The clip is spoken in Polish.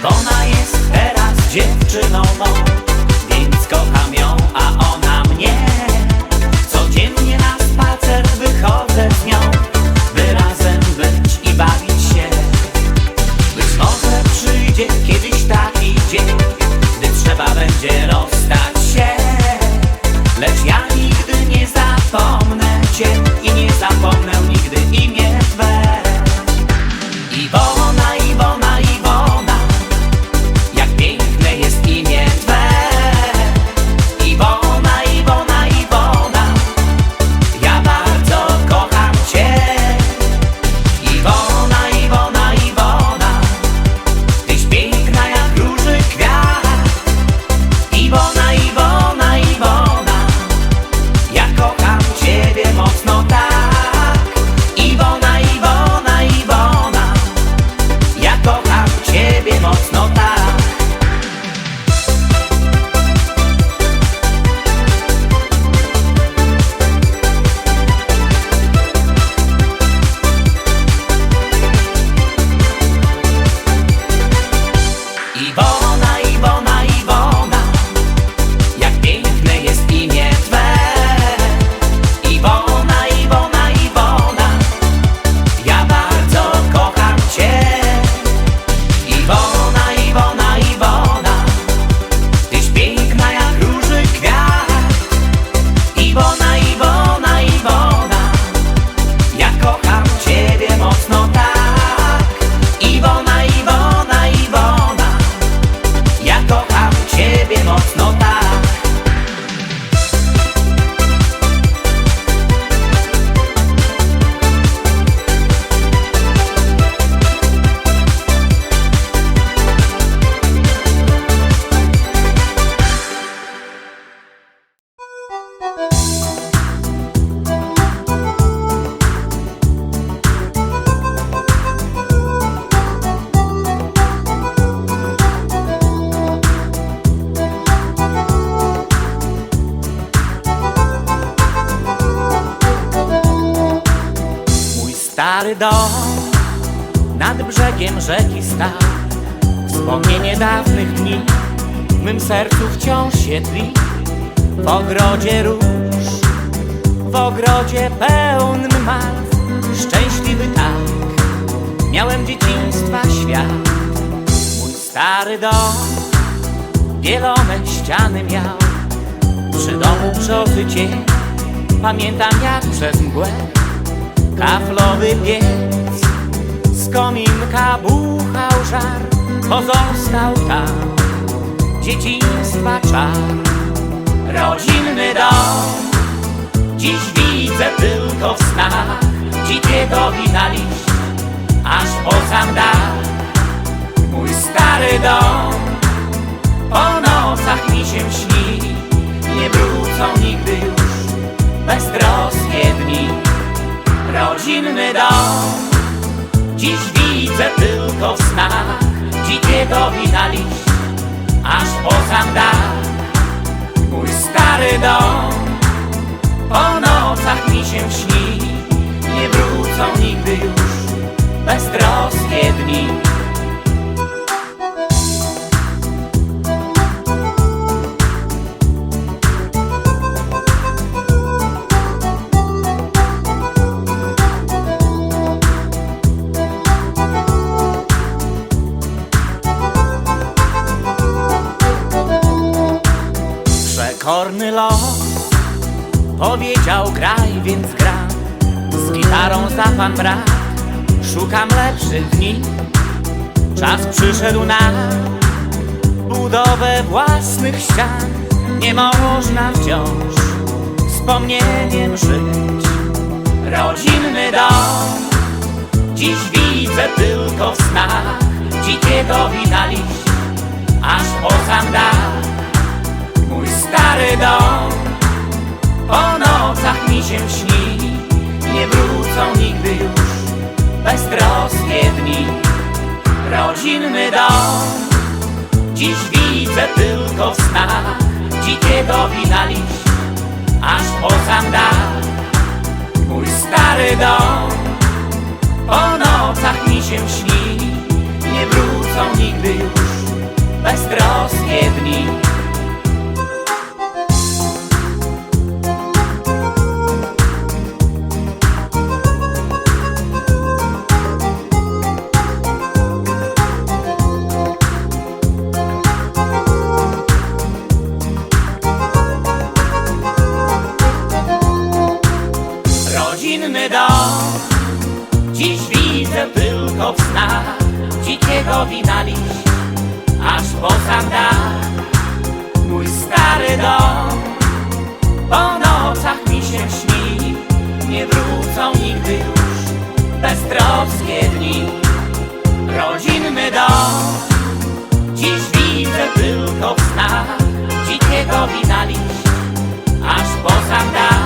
Iwona jest teraz dziewczyną mą, więc kocham ją, a ona stary dom nad brzegiem rzeki stał. Wspomnienie dawnych dni w mym sercu wciąż się tli. W ogrodzie róż, w ogrodzie pełnym malw, szczęśliwy tak, miałem dzieciństwa świat. Mój stary dom, bielone ściany miał, przy domu brzozy cień, pamiętam jak przez mgłę, kaflowy piec, z kominka buchał żar, pozostał tam dzieciństwa czar. Rodzinny dom, dziś widzę tylko w snach, dzikiego wina liść, aż po sam dach. Mój stary dom, po nocach mi się śni, nie wrócą nigdy już beztroskie dni. Rodzinny dom, dziś widzę tylko w snach, dzikiego wina liść, aż po sam dach. Mój stary dom, po nocach mi się śni, nie wrócą nigdy już beztroskie dni. Powiedział graj, więc gram Z gitarą za pan brat. Szukam lepszych dni. Czas przyszedł na budowę własnych ścian. Nie można wciąż wspomnieniem żyć. Rodzinny dom. Dziś widzę tylko w snach. Dzikiego wina liść. Aż po sam dach Mój stary dom Po nocach mi się śni. Nie wrócą nigdy już Beztroskie dni. Rodzinny dom Dziś widzę tylko w snach. Dzikiego wina liść Aż po sam dach Mój stary dom Po nocach mi się śni. Nie wrócą nigdy już Beztroskie dni widzę tylko w snach Dzikiego wina liść Aż po sam dach. Mój stary dom Po nocach mi się śni Nie wrócą nigdy już Beztroskie dni. Rodzinny dom Dziś widzę tylko w snach Dzikiego wina liść Aż po sam dach